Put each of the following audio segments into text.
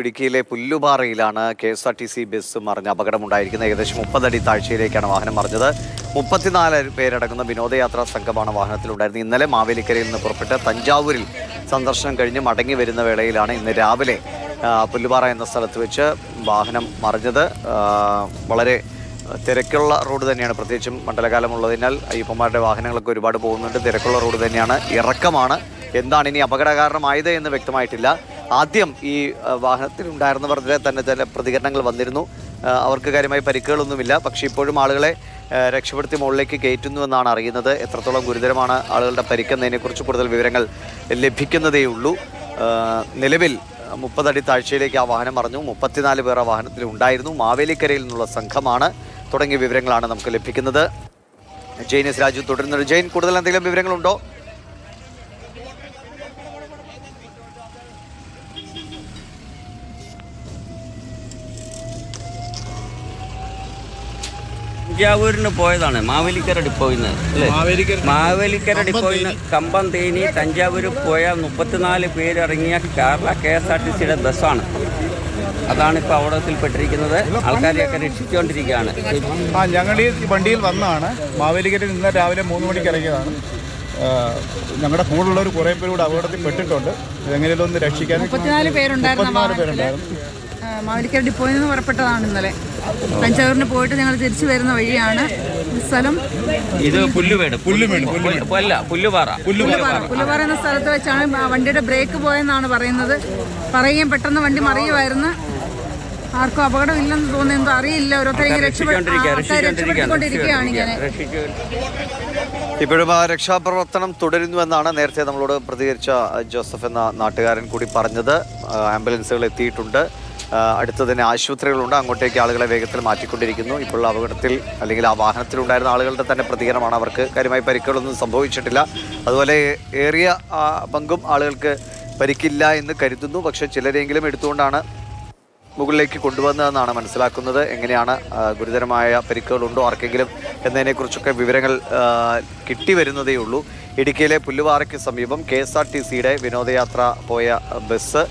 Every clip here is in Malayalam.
ഇടുക്കിയിലെ പുല്ലുപാറയിലാണ് K S R T C bus മറിഞ്ഞ് അപകടമുണ്ടായിരിക്കുന്നത്. ഏകദേശം മുപ്പതടി താഴ്ചയിലേക്കാണ് വാഹനം മറിഞ്ഞത്. മുപ്പത്തിനാല് പേരടങ്ങുന്ന വിനോദയാത്രാ സംഘമാണ് വാഹനത്തിലുണ്ടായിരുന്നത്. ഇന്നലെ മാവേലിക്കരയിൽ നിന്ന് പുറപ്പെട്ട് തഞ്ചാവൂരിൽ സന്ദർശനം കഴിഞ്ഞ് മടങ്ങി വരുന്ന വേളയിലാണ് ഇന്ന് രാവിലെ പുല്ലുപാറ എന്ന സ്ഥലത്ത് വെച്ച് വാഹനം മറിഞ്ഞത്. വളരെ തിരക്കുള്ള റോഡ് തന്നെയാണ്. പ്രത്യേകിച്ചും മണ്ഡലകാലം ഉള്ളതിനാൽ അയ്യപ്പന്മാരുടെ വാഹനങ്ങളൊക്കെ ഒരുപാട് പോകുന്നുണ്ട്. തിരക്കുള്ള റോഡ് തന്നെയാണ്. ഇറക്കമാണ്. എന്താണ് ഇനി അപകടകാരണമായത് എന്ന് വ്യക്തമായിട്ടില്ല. ആദ്യം ഈ വാഹനത്തിൽ വാഹനത്തിലുണ്ടായിരുന്നവരുടെ തന്നെ ചില പ്രതികരണങ്ങൾ വന്നിരുന്നു. അവർക്ക് കാര്യമായി പരിക്കുകളൊന്നുമില്ല. പക്ഷേ ഇപ്പോഴും ആളുകളെ രക്ഷപ്പെടുത്തി മുകളിലേക്ക് കയറ്റുന്നു എന്നാണ് അറിയുന്നത്. എത്രത്തോളം ഗുരുതരമാണ് ആളുകളുടെ പരിക്കുന്നതിനെക്കുറിച്ച് കൂടുതൽ വിവരങ്ങൾ ലഭിക്കുന്നതേയുള്ളൂ. നിലവിൽ മുപ്പതടി താഴ്ചയിലേക്ക് ആ വാഹനം മറിഞ്ഞു. മുപ്പത്തിനാല് പേർ ആ വാഹനത്തിൽ ഉണ്ടായിരുന്നു മാവേലിക്കരയിൽ നിന്നുള്ള സംഘമാണ് തുടങ്ങിയ വിവരങ്ങളാണ് നമുക്ക് ലഭിക്കുന്നത്. ജെയിൻ എസ് രാജു തുടരുന്നത് ജെയിൻ കൂടുതൽ എന്തെങ്കിലും വിവരങ്ങളുണ്ടോ? തഞ്ചാവൂരിന് പോയതാണ്. മാവേലിക്കര ഡിപ്പോയിൽ നിന്ന് അല്ലേ? മാവേലിക്കര ഡിപ്പോയിൽ നിന്ന് കമ്പം തേനി. തഞ്ചാവൂർ പോയ മുപ്പത്തിനാല് പേരിറങ്ങിയ Kerala K S R T സിയുടെ ബസ്സാണ്. അതാണ് ഇപ്പോൾ അപകടത്തിൽപ്പെട്ടിരിക്കുന്നത് ആൾക്കാരെയൊക്കെ രക്ഷിച്ചുകൊണ്ടിരിക്കുകയാണ്. ആ ഞങ്ങൾ ഈ വണ്ടിയിൽ വന്നാണ്. മാവേലിക്കരയിൽ നിന്ന് രാവിലെ മൂന്ന് മണിക്ക് ഇറങ്ങിയതാണ്. ഞങ്ങളുടെ കൂടെയുള്ളവർ കുറേ പേര് കൂടെ അപകടത്തിൽ പെട്ടിട്ടുണ്ട് ഇതെങ്ങനെയും ഒന്ന് രക്ഷിക്കാൻ മുപ്പത്തിനാല് പേരുണ്ടായിരുന്ന മാവേലിക്കര ഡിപ്പോയിൽ നിന്ന് പുറപ്പെട്ടതാണ് ഇന്നലെ. തഞ്ചാവൂരിന് പോയിട്ട് ഞങ്ങൾ തിരിച്ചു വരുന്ന വഴിയാണ് ഈ സ്ഥലം? ഇത് പുല്ലുവേട് പുല്ലുമേട് അല്ല പുല്ലുപാറ. പുല്ലുപാറ. പുല്ലുപാറ. എന്ന സ്ഥലത്ത് വെച്ചാണ് വണ്ടിയുടെ ബ്രേക്ക് പോയെന്നാണ് പറയുന്നത്. പറയുകയും പെട്ടെന്ന് വണ്ടി മറിയുമായിരുന്നു. ആർക്കും അപകടമില്ലെന്ന് തോന്നുന്നു. അറിയില്ല. ഓരോരുത്തരെ ഇങ്ങനെ ഇപ്പോഴും ആ രക്ഷാപ്രവർത്തനം തുടരുന്നുവെന്നാണ് നേരത്തെ നമ്മളോട് പ്രതികരിച്ച ജോസഫ് എന്ന നാട്ടുകാരൻ കൂടി പറഞ്ഞത്. ആംബുലൻസുകൾ എത്തിയിട്ടുണ്ട്. അടുത്ത് തന്നെ ആശുപത്രികളുണ്ട്. അങ്ങോട്ടേക്ക് ആളുകളെ വേഗത്തിൽ മാറ്റിക്കൊണ്ടിരിക്കുന്നു. ഇപ്പോൾ അപകടത്തിൽ അല്ലെങ്കിൽ ആ വാഹനത്തിലുണ്ടായിരുന്ന ആളുകളുടെ തന്നെ പ്രതികരണമാണ് അവർക്ക് കാര്യമായി പരിക്കുകളൊന്നും സംഭവിച്ചിട്ടില്ല. അതുപോലെ ഏറിയ പങ്കും ആളുകൾക്ക് പരിക്കില്ല എന്ന് കരുതുന്നു. പക്ഷെ ചിലരെങ്കിലും എടുത്തുകൊണ്ടാണ് മുകളിലേക്ക് കൊണ്ടുവന്നതെന്നാണ് മനസ്സിലാക്കുന്നത്. എങ്ങനെയാണ് ഗുരുതരമായ പരിക്കുകളുണ്ടോ ആർക്കെങ്കിലും എന്നതിനെക്കുറിച്ചൊക്കെ വിവരങ്ങൾ കിട്ടി വരുന്നതേ ഉള്ളൂ. ഇടുക്കിയിലെ പുല്ലുപാറയ്ക്ക് സമീപം കെ എസ് ആർ ടി സിയുടെ വിനോദയാത്ര പോയ ബസ്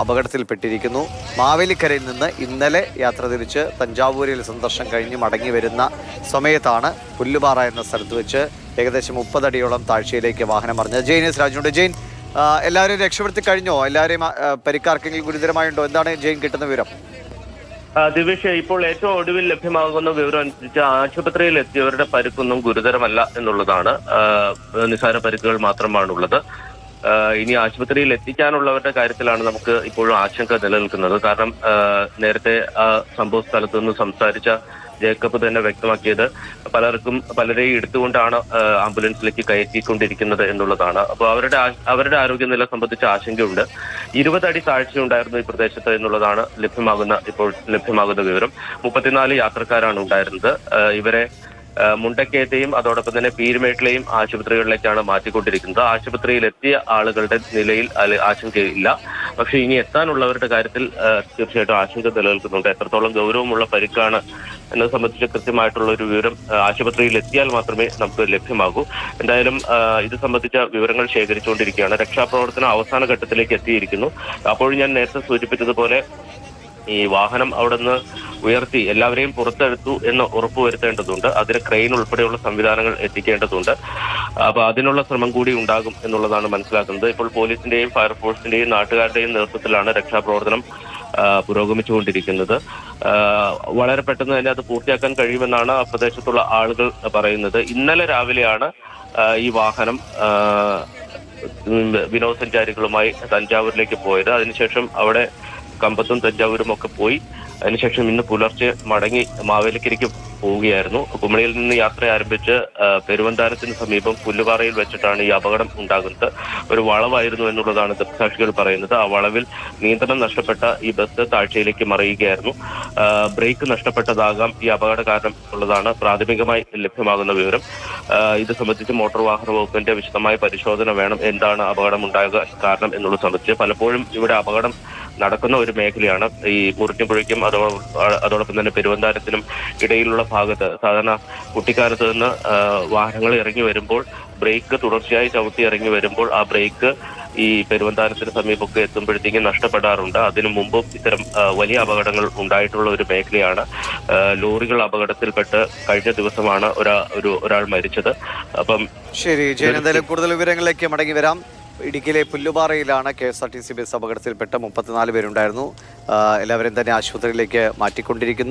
അപകടത്തിൽപ്പെട്ടിരിക്കുന്നു. മാവേലിക്കരയിൽ നിന്ന് ഇന്നലെ യാത്ര തിരിച്ച് തഞ്ചാവൂരിൽ സന്ദർശനം കഴിഞ്ഞ് മടങ്ങി വരുന്ന സമയത്താണ് പുല്ലുപാറ എന്ന സ്ഥലത്ത് വെച്ച് ഏകദേശം മുപ്പതടിയോളം താഴ്ചയിലേക്ക് വാഹനം മറിഞ്ഞത്. ജെയിൻ എസ് രാജുണ്ട്. ജെയിൻ എല്ലാവരും രക്ഷപ്പെടുത്തി കഴിഞ്ഞോ? എല്ലാവരെയും പരിക്കാർക്കെങ്കിലും ഗുരുതരമായുണ്ടോ? എന്താണ് ജെയിൻ കിട്ടുന്ന വിവരം? ദിവേഷ് ഇപ്പോൾ ഏറ്റവും ഒടുവിൽ ലഭ്യമാകുന്ന വിവരം അനുസരിച്ച് ആശുപത്രിയിൽ എത്തിയവരുടെ പരുക്കൊന്നും ഗുരുതരമല്ല എന്നുള്ളതാണ്. നിസാര പരുക്കുകൾ മാത്രമാണുള്ളത് ഇനി ആശുപത്രിയിൽ എത്തിക്കാനുള്ളവരുടെ കാര്യത്തിലാണ് നമുക്ക് ഇപ്പോഴും ആശങ്ക നിലനിൽക്കുന്നത്. കാരണം നേരത്തെ ആ സംഭവ സ്ഥലത്ത് നിന്ന് സംസാരിച്ച ജേക്കബ് തന്നെ വ്യക്തമാക്കിയത് പലർക്കും പലരെയും എടുത്തുകൊണ്ടാണ് ആംബുലൻസിലേക്ക് കയറ്റിക്കൊണ്ടിരിക്കുന്നത് എന്നുള്ളതാണ്. അപ്പോൾ അവരുടെ അവരുടെ ആരോഗ്യനില സംബന്ധിച്ച ആശങ്കയുണ്ട്. ഇരുപതടി താഴ്ചയുണ്ടായിരുന്നു ഈ പ്രദേശത്ത് എന്നുള്ളതാണ് ലഭ്യമാകുന്ന ഇപ്പോൾ ലഭ്യമാകുന്ന വിവരം. മുപ്പത്തിനാല് യാത്രക്കാരാണ് ഉണ്ടായിരുന്നത്. ഇവരെ മുണ്ടക്കയത്തെയും അതോടൊപ്പം തന്നെ പീരുമേട്ടിലെയും ആശുപത്രികളിലേക്കാണ് മാറ്റിക്കൊണ്ടിരിക്കുന്നത്. ആശുപത്രിയിൽ എത്തിയ ആളുകളുടെ നിലയിൽ ആശങ്കയില്ല. പക്ഷെ ഇനി എത്താനുള്ളവരുടെ കാര്യത്തിൽ തീർച്ചയായിട്ടും ആശങ്ക നിലനിൽക്കുന്നുണ്ട്. എത്രത്തോളം ഗൗരവമുള്ള പരിക്കാണ് എന്നത് സംബന്ധിച്ച് കൃത്യമായിട്ടുള്ള ഒരു വിവരം ആശുപത്രിയിൽ എത്തിയാൽ മാത്രമേ നമുക്ക് ലഭ്യമാകൂ. എന്തായാലും ഇത് സംബന്ധിച്ച വിവരങ്ങൾ ശേഖരിച്ചുകൊണ്ടിരിക്കുകയാണ്. രക്ഷാപ്രവർത്തനം അവസാന ഘട്ടത്തിലേക്ക് എത്തിയിരിക്കുന്നു. അപ്പോഴും ഞാൻ നേരത്തെ സൂചിപ്പിച്ചതുപോലെ ഈ വാഹനം അവിടെ ഉയർത്തി എല്ലാവരെയും പുറത്തെടുത്തു എന്ന് ഉറപ്പുവരുത്തേണ്ടതുണ്ട്. അതിന് ക്രെയിൻ ഉൾപ്പെടെയുള്ള സംവിധാനങ്ങൾ എത്തിക്കേണ്ടതുണ്ട്. അപ്പൊ അതിനുള്ള ശ്രമം കൂടി ഉണ്ടാകും എന്നുള്ളതാണ് മനസ്സിലാക്കുന്നത്. ഇപ്പോൾ പോലീസിന്റെയും ഫയർഫോഴ്സിന്റെയും നാട്ടുകാരുടെയും നേതൃത്വത്തിലാണ് രക്ഷാപ്രവർത്തനം പുരോഗമിച്ചുകൊണ്ടിരിക്കുന്നത്. വളരെ പെട്ടെന്ന് തന്നെ അത് പൂർത്തിയാക്കാൻ കഴിയുമെന്നാണ് പ്രദേശത്തുള്ള ആളുകൾ പറയുന്നത്. ഇന്നലെ രാവിലെയാണ് ഈ വാഹനം വിനോദസഞ്ചാരികളുമായി തഞ്ചാവൂരിലേക്ക് പോയത്. അതിനുശേഷം അവിടെ കമ്പത്തും തഞ്ചാവൂരും ഒക്കെ പോയി. അതിനുശേഷം ഇന്ന് പുലർച്ചെ മടങ്ങി മാവേലിക്കരയ്ക്ക് പോവുകയായിരുന്നു. കുമളിയിൽ നിന്ന് യാത്ര ആരംഭിച്ച് പെരുവന്താരത്തിന് പെരുവന്താനത്തിന് സമീപം പുല്ലുപാറയിൽ വെച്ചിട്ടാണ് ഈ അപകടം ഉണ്ടാകുന്നത്. ഒരു വളവായിരുന്നു എന്നുള്ളതാണ് ദൃക്സാക്ഷികൾ പറയുന്നത്. ആ വളവിൽ നിയന്ത്രണം നഷ്ടപ്പെട്ട ഈ ബസ് താഴ്ചയിലേക്ക് മറിയുകയായിരുന്നു. ബ്രേക്ക് നഷ്ടപ്പെട്ടതാകാം ഈ അപകട കാരണം ഉള്ളതാണ് പ്രാഥമികമായി ലഭ്യമാകുന്ന വിവരം. ഇത് സംബന്ധിച്ച് മോട്ടോർ വാഹന വകുപ്പിന്റെ വിശദമായ പരിശോധന വേണം. എന്താണ് അപകടം ഉണ്ടാകുക കാരണം എന്നുള്ളത് സംബന്ധിച്ച്. പലപ്പോഴും ഇവിടെ അപകടം നടക്കുന്ന ഒരു മേഖലയാണ് ഈ മുറിഞ്ഞുപുഴയ്ക്കും അതോ അതോടൊപ്പം തന്നെ പെരുവന്താനത്തിനും ഇടയിലുള്ള ഭാഗത്ത് സാധാരണ കുട്ടിക്കാലത്ത് നിന്ന് വാഹനങ്ങൾ ഇറങ്ങി വരുമ്പോൾ ബ്രേക്ക് തുടർച്ചയായി ചവിട്ടി ഇറങ്ങി വരുമ്പോൾ ആ ബ്രേക്ക് ഈ പെരുവന്താനത്തിന് സമീപമൊക്കെ എത്തുമ്പോഴത്തേക്കും നഷ്ടപ്പെടാറുണ്ട്. അതിനു മുമ്പും ഇത്തരം വലിയ അപകടങ്ങൾ ഉണ്ടായിട്ടുള്ള ഒരു മേഖലയാണ്. ലോറികൾ അപകടത്തിൽപ്പെട്ട് കഴിഞ്ഞ ദിവസമാണ് ഒരാ ഒരു ഒരാൾ മരിച്ചത്. അപ്പം ശരി ജയൻ എന്തായാലും കൂടുതൽ വിവരങ്ങളിലേക്ക് മടങ്ങി വരാം. ഇടുക്കിയിലെ പുല്ലുപാറയിലാണ് K S R T C bus അപകടത്തിൽപ്പെട്ട മുപ്പത്തിനാല് പേരുണ്ടായിരുന്നു. എല്ലാവരും തന്നെ ആശുപത്രിയിലേക്ക് മാറ്റിക്കൊണ്ടിരിക്കുന്നു.